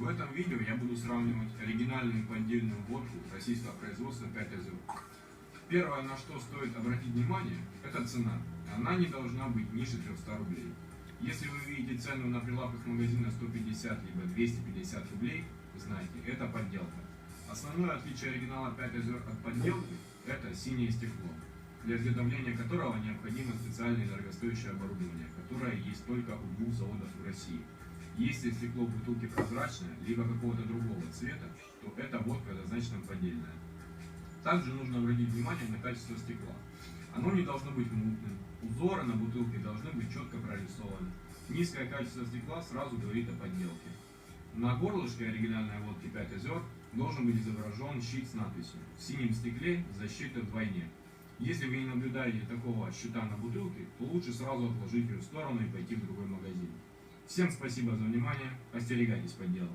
В этом видео я буду сравнивать оригинальную и поддельную водку российского производства 5 озер. Первое, на что стоит обратить внимание, это цена. Она не должна быть ниже 300 рублей. Если вы видите цену на прилавках магазина 150 либо 250 рублей, знайте, это подделка. Основное отличие оригинала 5 озер от подделки – это синее стекло, для изготовления которого необходимо специальное дорогостоящее оборудование, которое есть только у двух заводов в России. Если стекло в бутылке прозрачное, либо какого-то другого цвета, то эта водка однозначно поддельная. Также нужно обратить внимание на качество стекла. Оно не должно быть мутным, узоры на бутылке должны быть четко прорисованы. Низкое качество стекла сразу говорит о подделке. На горлышке оригинальной водки 5 озер должен быть изображен щит с надписью «В синем стекле защита вдвойне». Если вы не наблюдаете такого щита на бутылке, то лучше сразу отложить ее в сторону и пойти в другой магазин. Всем спасибо за внимание, остерегайтесь подделок.